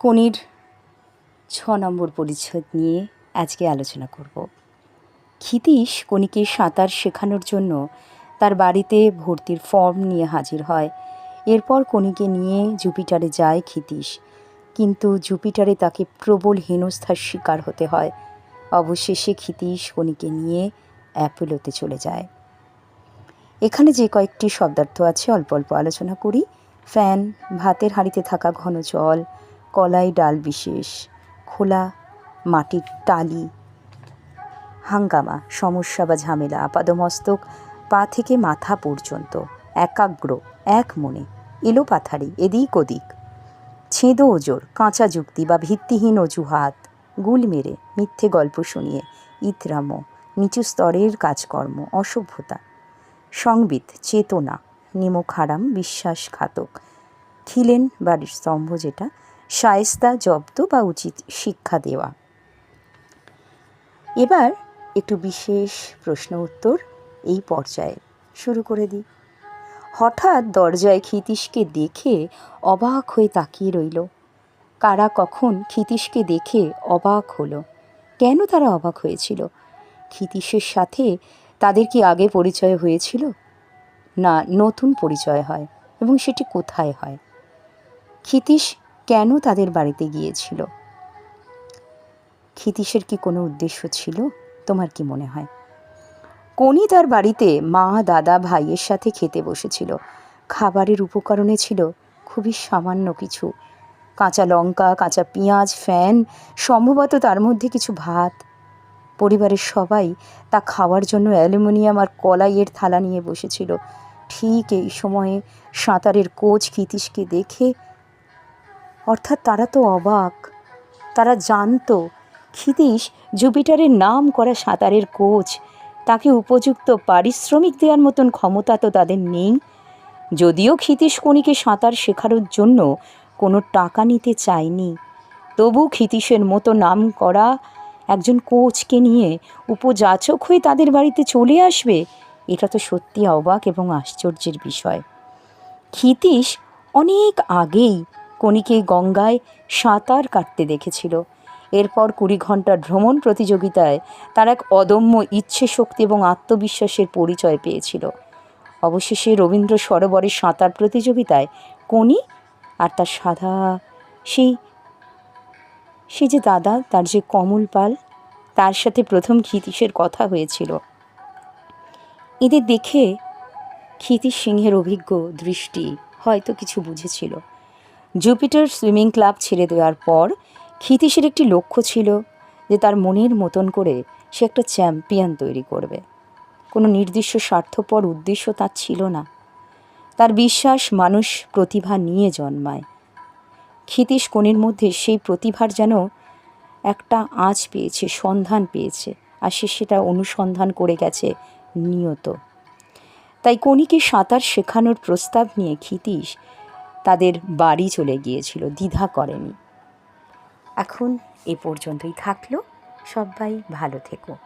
কনির ছ নম্বর পরিচ্ছদ নিয়ে আজকে আলোচনা করব। ক্ষিতীশ কনিকে সাঁতার শেখানোর জন্য তার বাড়িতে ভর্তির ফর্ম নিয়ে হাজির হয়। এরপর কনিকে নিয়ে জুপিটারে যায় ক্ষিতীশ। কিন্তু জুপিটারে তাকে প্রবল হেনস্থার শিকার হতে হয়। অবশেষে ক্ষিতীশ কনিকে নিয়ে অ্যাপোলোতে চলে যায়। এখানে যে কয়েকটি শব্দার্থ আছে, অল্প অল্প আলোচনা করি। ফ্যান, ভাতের হাঁড়িতে থাকা ঘন জল কলাই ডাল বিশেষ, খোলা মাটির টালি, হাঙ্গামা, সমস্যা বা ঝামেলা, আপাদমস্তক, পা থেকে মাথা পর্যন্ত, একাগ্র, এক মনে এলো পাথারি এদিক ওদিক, ছেঁদো ওজোর, কাঁচা যুক্তি বা ভিত্তিহীন অজুহাত, গুল মেরে, মিথ্যে গল্প শুনিয়ে, ইতরাম, নিচু স্তরের কাজকর্ম, অসভ্যতা, সংবিত, চেতনা নিমক হারাম বিশ্বাসঘাতক, খিলেন বাড়ির স্তম্ভ যেটা শায়েস্তা, জব্দ বা উচিত শিক্ষা দেওয়া। এবার একটু বিশেষ প্রশ্ন উত্তর এই পর্যায়ে। শুরু করে দিই। হঠাৎ দরজায় ক্ষিতীশকে দেখে অবাক হয়ে তাকিয়ে রইল। কারা কখন ক্ষিতীশকে দেখে অবাক হলো? কেন তারা অবাক হয়েছিল? ক্ষিতীশের সাথে তাদের কি আগে পরিচয় হয়েছিল? না, নতুন পরিচয় হয় এবং সেটি কোথায় হয়? ক্ষিতীশ কেন তাদের বাড়িতে গিয়েছিল? ক্ষিতীশের কি কোনো উদ্দেশ্য ছিল? তোমার কি মনে হয়? কোনি তার বাড়িতে মা, দাদা, ভাইয়ের সাথে খেতে বসেছিল। খাবারের উপকরণে ছিল খুবই সামান্য কিছু। কাঁচা লঙ্কা, কাঁচা পেঁয়াজ, ফ্যান, সম্ভবত তার মধ্যে কিছু ভাত। পরিবারের সবাই তা খাওয়ার জন্য অ্যালুমিনিয়াম আর কলাইয়ের থালা নিয়ে বসেছিল। ঠিক এই সময়ে সাঁতারের কোচ ক্ষিতীশকে দেখে অর্থাৎ তারা তো অবাক। তারা জানতো, ক্ষিতীশ জুপিটারের নাম করা সাঁতারের কোচ, তাকে উপযুক্ত পারিশ্রমিক দেওয়ার মতন ক্ষমতা তো তাদের নেই। যদিও ক্ষিতীশ কণিকে সাঁতার শেখানোর জন্য কোনো টাকা নিতে চায়নি, তবু ক্ষিতীশের মতো নাম করা একজন কোচকে নিয়ে উপযাচক হয়ে তাদের বাড়িতে চলে আসবে, এটা তো সত্যি অবাক এবং আশ্চর্যের বিষয়। ক্ষিতীশ অনেক আগেই কণিকে গঙ্গায় সাঁতার কাটতে দেখেছিল। এরপর কুড়ি ঘণ্টার ভ্রমণ প্রতিযোগিতায় তার এক অদম্য ইচ্ছে শক্তি এবং আত্মবিশ্বাসের পরিচয় পেয়েছিল। অবশেষে রবীন্দ্র সরোবরের সাঁতার প্রতিযোগিতায় কনি আর তার সাদা সেই সে যে দাদা, তার যে কমল পাল, তার সাথে প্রথম ক্ষিতীশের কথা হয়েছিল। এদের দেখে ক্ষিতীশ সিংহের অভিজ্ঞ দৃষ্টি হয়তো কিছু বুঝেছিল। জুপিটার সুইমিং ক্লাব ছেড়ে দেওয়ার পর ক্ষিতীশের একটি লক্ষ্য ছিল যে তার মনের মতন করে সে একটা চ্যাম্পিয়ন তৈরি করবে। কোনো নির্দিষ্ট স্বার্থপর উদ্দেশ্য তার ছিল না। তার বিশ্বাস মানুষ প্রতিভা নিয়ে জন্মায়। ক্ষিতীশ কোণের মধ্যে সেই প্রতিভার যেন একটা আঁচ পেয়েছে, সন্ধান পেয়েছে, আর সে সেটা অনুসন্ধান করে গেছে নিয়ত। তাই কণিকে সাঁতার শেখানোর প্রস্তাব নিয়ে ক্ষিতীশ তাদের বাড়ি চলে গিয়েছিল দ্বিধা করেনি। এখন এ পর্যন্তই থাকল। সবাই ভালো থেকো।